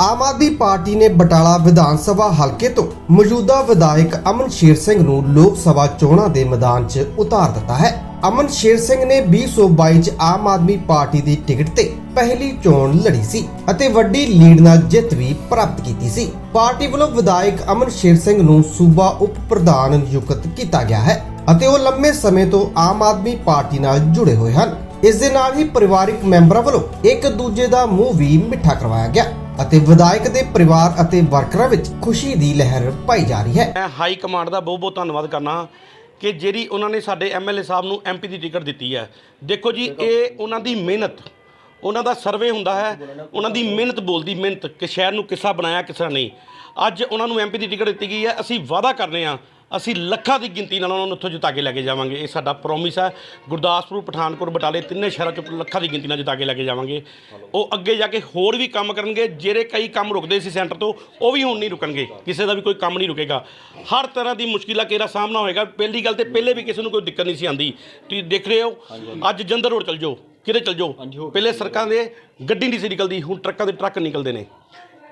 Aam Aadmi party ਨੇ ਬਟਾਲਾ ਵਿਧਾਨ ਸਭਾ ਹਲਕੇ ਤੋਂ ਮੌਜੂਦਾ ਵਿਧਾਇਕ ਅਮਨ ਸ਼ੇਰ ਸਿੰਘ ਨੂੰ ਲੋਕ ਸਭਾ ਚੋਣਾਂ ਦੇ ਮੈਦਾਨ 'ਚ ਉਤਾਰ ਦਿੱਤਾ ਹੈ। ਅਮਨ ਸ਼ੇਰ ਸਿੰਘ ਨੇ 2022 'ਚ ਆਮ ਆਦਮੀ ਪਾਰਟੀ ਦੀ ਟਿਕਟ ਤੇ ਪਹਿਲੀ ਚੋਣ ਲੜੀ ਸੀ ਅਤੇ ਵੱਡੀ ਲੀਡ ਨਾਲ ਜਿੱਤ ਵੀ ਪ੍ਰਾਪਤ ਕੀਤੀ ਸੀ। ਪਾਰਟੀ ਵੱਲੋਂ ਵਿਧਾਇਕ ਅਮਨ ਸ਼ੇਰ ਸਿੰਘ ਨੂੰ ਸੂਬਾ ਉਪ ਪ੍ਰਧਾਨ ਨਿਯੁਕਤ ਕੀਤਾ ਗਿਆ ਹੈ ਅਤੇ ਉਹ ਲੰਮੇ ਸਮੇਂ ਤੋਂ ਆਮ ਆਦਮੀ ਪਾਰਟੀ ਨਾਲ ਜੁੜੇ ਹੋਏ ਹਨ। ਇਸ ਦੇ ਨਾਲ ਹੀ ਪਰਿਵਾਰਕ ਮੈਂਬਰਾਂ ਵੱਲੋਂ ਇੱਕ ਦੂਜੇ ਦਾ ਮੂੰਹ ਵੀ ਮਿੱਠਾ ਕਰਵਾਇਆ ਗਿਆ। ਅਤੇ ਵਿਧਾਇਕ ਦੇ ਪਰਿਵਾਰ ਅਤੇ ਵਰਕਰਾਂ ਵਿੱਚ ਖੁਸ਼ੀ ਦੀ ਲਹਿਰ ਪਾਈ ਜਾ ਰਹੀ ਹੈ। ਮੈਂ ਹਾਈ ਕਮਾਂਡ ਦਾ ਬਹੁਤ ਬਹੁਤ ਧੰਨਵਾਦ ਕਰਨਾ ਕਿ ਜਿਹੜੀ ਉਹਨਾਂ ਨੇ ਸਾਡੇ ਐਮਐਲਏ ਸਾਹਿਬ ਨੂੰ ਐਮਪੀ ਦੀ ਟਿਕਟ ਦਿੱਤੀ ਹੈ। ਦੇਖੋ ਜੀ, ਇਹ ਉਹਨਾਂ ਦੀ ਮਿਹਨਤ, ਉਹਨਾਂ ਦਾ ਸਰਵੇ ਹੁੰਦਾ ਹੈ, ਉਹਨਾਂ ਦੀ ਮਿਹਨਤ ਬੋਲਦੀ ਮਿਹਨਤ, ਕਿ ਸ਼ਹਿਰ ਨੂੰ ਕਿੱਸਾ ਬਣਾਇਆ, ਕਿਸਾ ਨਹੀਂ। ਅੱਜ ਉਹਨਾਂ ਨੂੰ ਐਮਪੀ ਦੀ ਟਿਕਟ ਦਿੱਤੀ ਗਈ ਹੈ, ਅਸੀਂ ਵਾਅਦਾ ਕਰਨੇ ਆ ਅਸੀਂ ਲੱਖਾਂ ਦੀ ਗਿਣਤੀ ਨਾਲ ਉਹਨਾਂ ਨੂੰ ਉੱਥੋਂ ਜਿਤਾ ਕੇ ਲੈ ਕੇ ਜਾਵਾਂਗੇ। ਇਹ ਸਾਡਾ ਪ੍ਰੋਮਿਸ ਹੈ। ਗੁਰਦਾਸਪੁਰ ਪਠਾਨਕੋਟ ਬਟਾਲੇ ਤਿੰਨੇ ਸ਼ਹਿਰਾਂ ਚ ਲੱਖਾਂ ਦੀ ਗਿਣਤੀ ਨਾਲ ਜਿਤਾ ਕੇ ਲੈ ਕੇ ਜਾਵਾਂਗੇ। ਉਹ ਅੱਗੇ ਜਾ ਕੇ ਹੋਰ ਵੀ ਕੰਮ ਕਰਨਗੇ। ਜਿਹੜੇ ਕਈ ਕੰਮ ਰੁਕਦੇ ਸੀ ਸੈਂਟਰ ਤੋਂ ਉਹ ਵੀ ਹੁਣ ਨਹੀਂ ਰੁਕਣਗੇ। ਕਿਸੇ ਦਾ ਵੀ ਕੋਈ ਕੰਮ ਨਹੀਂ ਰੁਕੇਗਾ। ਹਰ ਤਰ੍ਹਾਂ ਦੀ ਮੁਸ਼ਕਿਲਾਂ ਕਿਹੜਾ ਸਾਹਮਣਾ ਹੋਏਗਾ? ਪਹਿਲੀ ਗੱਲ ਤੇ ਪਹਿਲੇ ਵੀ ਕਿਸੇ ਨੂੰ ਕੋਈ ਦਿੱਕਤ ਨਹੀਂ ਸੀ ਆਂਦੀ ਤੁਸੀਂ ਦੇਖ ਰਹੇ ਹੋ ਅੱਜ ਜੰਦਰ ਰੋਡ ਚਲ ਜਾਓ। ਕਿਤੇ ਚਲ ਜਾਓ? ਪਹਿਲੇ ਸੜਕਾਂ ਦੇ ਗੱਡੀ ਨਹੀਂ ਸੀ ਨਿਕਲਦੀ। ਹੁਣ ਟਰੱਕਾਂ ਦੇ ਟਰੱਕ ਨਿਕਲਦੇ ਨੇ।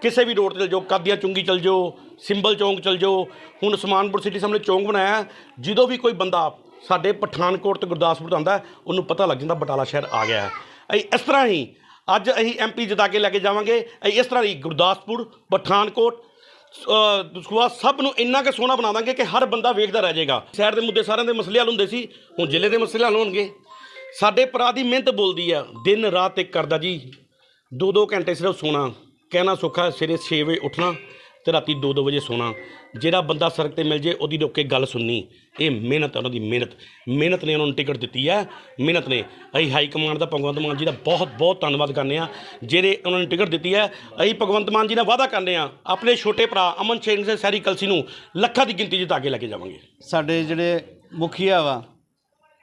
ਕਿਸੇ ਵੀ ਰੋਡ ਤੇ ਚਲ ਜਾਓ, ਕਾਦੀਆਂ ਚੁੰਗੀ ਚਲ ਜਾਓ, ਸਿੰਬਲ ਚੌਂਕ ਚਲ ਜਾਓ, ਹੁਣ ਉਸਮਾਨਪੁਰ ਸਿਟੀ ਸਾਹਮਣੇ ਚੌਂਕ ਬਣਾਇਆ ਜਦੋਂ ਵੀ ਕੋਈ ਬੰਦਾ ਸਾਡੇ ਪਠਾਨਕੋਟ ਤੇ ਗੁਰਦਾਸਪੁਰ ਤੋਂ ਆਉਂਦਾ ਉਹਨੂੰ ਪਤਾ ਲੱਗ ਜਾਂਦਾ ਬਟਾਲਾ ਸ਼ਹਿਰ ਆ ਗਿਆ ਹੈ। ਅਸੀਂ ਇਸ ਤਰ੍ਹਾਂ ਹੀ ਅੱਜ ਅਸੀਂ ਐਮਪੀ ਜਿਤਾ ਕੇ ਲੈ ਕੇ ਜਾਵਾਂਗੇ, ਅਸੀਂ ਇਸ ਤਰ੍ਹਾਂ ਹੀ ਗੁਰਦਾਸਪੁਰ, ਪਠਾਨਕੋਟ ਦੁਸਵਾ ਸਭ ਨੂੰ ਇੰਨਾ ਕਿ ਸੋਹਣਾ ਬਣਾ ਦਾਂਗੇ ਕਿ ਹਰ ਬੰਦਾ ਵੇਖਦਾ ਰਹਿ ਜਾਏਗਾ। ਸ਼ਹਿਰ ਦੇ ਮੁੱਦੇ ਸਾਰਿਆਂ ਦੇ ਮਸਲੇ ਹੱਲ ਹੁੰਦੇ ਸੀ, ਹੁਣ ਜ਼ਿਲ੍ਹੇ ਦੇ ਮਸਲੇ ਹੱਲ ਹੋਣਗੇ। ਸਾਡੇ ਭਰਾ ਦੀ ਮਿਹਨਤ ਬੋਲਦੀ ਆ, ਦਿਨ ਰਾਤ ਇੱਕ ਕਰਦਾ ਜੀ ਦੋ ਦੋ ਘੰਟੇ ਸਿਰਫ ਸੋਣਾ। ਕਹਿਣਾ ਸੌਖਾ ਸਵੇਰੇ 6 ਵਜੇ ਉੱਠਣਾ ਤੇ ਰਾਤੀ 2-2 ਵਜੇ ਸੋਣਾ। ਜਿਹੜਾ ਬੰਦਾ ਸੜਕ ਤੇ ਮਿਲ ਜੇ, ਉਹਦੀ ਰੁੱਕ ਕੇ ਗੱਲ ਸੁਣਨੀ। ਇਹ ਮਿਹਨਤ ਹੈ, ਉਹਨਾਂ ਦੀ ਮਿਹਨਤ। ਮਿਹਨਤ ਨੇ ਉਹਨਾਂ ਨੂੰ ਟਿਕਟ ਦਿੱਤੀ ਹੈ। ਮਿਹਨਤ ਨੇ। ਅਸੀਂ ਹਾਈ ਕਮਾਂਡ ਦਾ ਭਗਵੰਤ ਮਾਨ ਜੀ ਦਾ ਬਹੁਤ ਬਹੁਤ ਧੰਨਵਾਦ ਕਰਨੇ ਆ ਜਿਹੜੇ ਉਹਨਾਂ ਨੂੰ ਟਿਕਟ ਦਿੱਤੀ ਹੈ, ਅਸੀਂ ਭਗਵੰਤ ਮਾਨ ਜੀ ਨਾਲ ਵਾਅਦਾ ਕਰਨੇ ਆ ਆਪਣੇ ਛੋਟੇ ਭਰਾ ਅਮਨ ਸਿੰਘ ਦੇ ਸਹਿਰੀ ਕਲਸੀ ਨੂੰ ਲੱਖਾਂ ਦੀ ਗਿਣਤੀ ਜਿਤਾ ਕੇ ਲੈ ਕੇ ਜਾਵਾਂਗੇ। ਸਾਡੇ ਜਿਹੜੇ ਮੁਖੀਆ ਵਾ,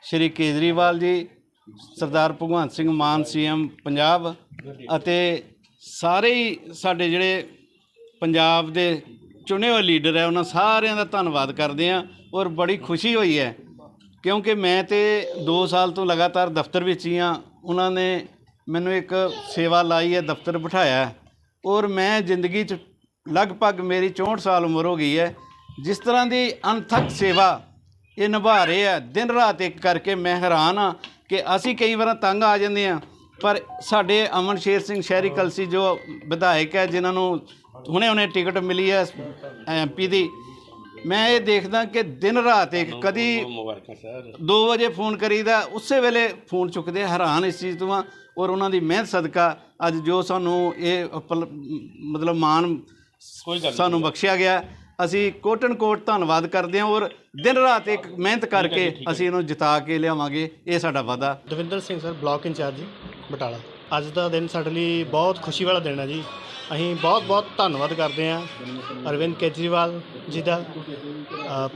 ਸ਼੍ਰੀ ਕੇਜਰੀਵਾਲ ਜੀ, ਸਰਦਾਰ ਭਗਵੰਤ ਸਿੰਘ ਮਾਨ ਸੀਐਮ ਪੰਜਾਬ ਅਤੇ ਸਾਰੇ ਹੀ ਸਾਡੇ ਜਿਹੜੇ ਪੰਜਾਬ ਦੇ ਚੁਣੇ ਹੋਏ ਲੀਡਰ ਹੈ, ਉਹਨਾਂ ਸਾਰਿਆਂ ਦਾ ਧੰਨਵਾਦ ਕਰਦੇ ਹਾਂ ਔਰ ਬੜੀ ਖੁਸ਼ੀ ਹੋਈ ਹੈ ਕਿਉਂਕਿ ਮੈਂ ਤੇ 2 ਸਾਲ ਤੋਂ ਲਗਾਤਾਰ ਦਫ਼ਤਰ ਵਿੱਚ ਹੀ ਹਾਂ, ਉਹਨਾਂ ਨੇ ਮੈਨੂੰ ਇੱਕ ਸੇਵਾ ਲਾਈ ਹੈ, ਦਫ਼ਤਰ ਬਿਠਾਇਆ ਔਰ ਮੈਂ ਜ਼ਿੰਦਗੀ 'ਚ ਲਗਭਗ ਮੇਰੀ 64 ਸਾਲ ਉਮਰ ਹੋ ਗਈ ਹੈ, ਜਿਸ ਤਰ੍ਹਾਂ ਦੀ ਅਣਥੱਕ ਸੇਵਾ ਇਹ ਨਿਭਾ ਰਹੇ ਆ ਦਿਨ ਰਾਤ ਇੱਕ ਕਰਕੇ ਮੈਂ ਹੈਰਾਨ ਆ ਕਿ ਅਸੀਂ ਕਈ ਵਾਰ ਤੰਗ ਆ ਜਾਂਦੇ ਆ ਪਰ ਸਾਡੇ ਅਮਨ ਸ਼ੇਰ ਸਿੰਘ ਸ਼ਹਿਰੀ ਕਲਸੀ ਜੋ ਵਿਧਾਇਕ ਹੈ ਜਿਨ੍ਹਾਂ ਨੂੰ ਹੁਣੇ ਹੁਣੇ ਟਿਕਟ ਮਿਲੀ ਹੈ ਐਮਪੀ ਦੀ। ਮੈਂ ਇਹ ਦੇਖਦਾ ਕਿ ਦਿਨ ਰਾਤ ਇੱਕ ਕਦੀ ਮੁਬਾਰਕਾਂ ਸਰ। 2 ਵਜੇ ਫੋਨ ਕਰੀਦਾ ਉਸੇ ਵੇਲੇ ਫੋਨ ਚੁੱਕਦੇ ਹੈਰਾਨ ਇਸ ਚੀਜ਼ ਤੋਂ ਆ ਔਰ ਉਹਨਾਂ ਦੀ ਮਿਹਨਤ ਸਦਕਾ ਅੱਜ ਜੋ ਸਾਨੂੰ ਇਹ ਮਤਲਬ ਗੱਲ ਸਾਨੂੰ ਬਖਸ਼ਿਆ ਗਿਆ। ਅਸੀਂ ਕੋਟਨ ਕੋਟ ਧੰਨਵਾਦ ਕਰਦੇ ਹਾਂ ਔਰ ਦਿਨ ਰਾਤ ਇੱਕ ਮਿਹਨਤ ਕਰਕੇ ਅਸੀਂ ਇਹਨੂੰ ਜਿਤਾ ਕੇ ਲਿਆਵਾਂਗੇ। ਇਹ ਸਾਡਾ ਵਾਦਾ Davinder Singh sir block incharge Batala. ਅੱਜ ਦਾ ਦਿਨ ਸਾਡੇ ਲਈ ਬਹੁਤ ਖੁਸ਼ੀ ਵਾਲਾ ਦਿਨ ਹੈ ਜੀ। ਅਸੀਂ ਬਹੁਤ ਬਹੁਤ ਧੰਨਵਾਦ ਕਰਦੇ ਹਾਂ ਅਰਵਿੰਦ ਕੇਜਰੀਵਾਲ ਜੀ ਦਾ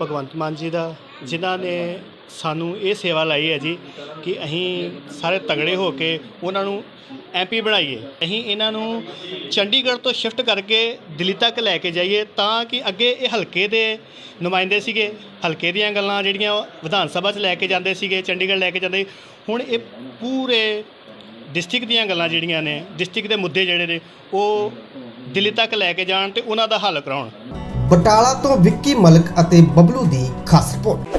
ਭਗਵੰਤ ਮਾਨ ਜੀ ਦਾ, ਜਿਨ੍ਹਾਂ ਨੇ ਸਾਨੂੰ ਇਹ ਸੇਵਾ ਲਾਈ ਹੈ ਜੀ ਕਿ ਅਸੀਂ ਸਾਰੇ ਤਗੜੇ ਹੋ ਕੇ ਉਹਨਾਂ ਨੂੰ ਐਮਪੀ ਬਣਾਈਏ। ਅਸੀਂ ਇਹਨਾਂ ਨੂੰ ਚੰਡੀਗੜ੍ਹ ਤੋਂ ਸ਼ਿਫਟ ਕਰਕੇ ਦਿੱਲੀ ਤੱਕ ਲੈ ਕੇ ਜਾਈਏ ਤਾਂ ਕਿ ਅੱਗੇ ਇਹ ਹਲਕੇ ਦੇ ਨੁਮਾਇੰਦੇ ਸੀਗੇ, ਹਲਕੇ ਦੀਆਂ ਗੱਲਾਂ ਜਿਹੜੀਆਂ ਵਿਧਾਨ ਸਭਾ 'ਚ ਲੈ ਕੇ ਜਾਂਦੇ ਸੀਗੇ, ਚੰਡੀਗੜ੍ਹ ਲੈ ਕੇ ਜਾਂਦੇ ਹੁਣ ਇਹ ਪੂਰੇ ਡਿਸਟ੍ਰਿਕਟ ਦੀਆਂ ਗੱਲਾਂ ਜਿਹੜੀਆਂ ਨੇ, ਡਿਸਟ੍ਰਿਕਟ ਦੇ ਮੁੱਦੇ ਜਿਹੜੇ ਨੇ, ਉਹ ਦਿੱਲੀ ਤੱਕ ਲੈ ਕੇ ਜਾਣ ਤੇ ਉਹਨਾਂ ਦਾ ਹੱਲ ਕਰਾਉਣ। ਬਟਾਲਾ ਤੋਂ ਵਿੱਕੀ ਮਲਕ ਅਤੇ ਬਬਲੂ ਦੀ ਖਾਸ ਰਿਪੋਰਟ।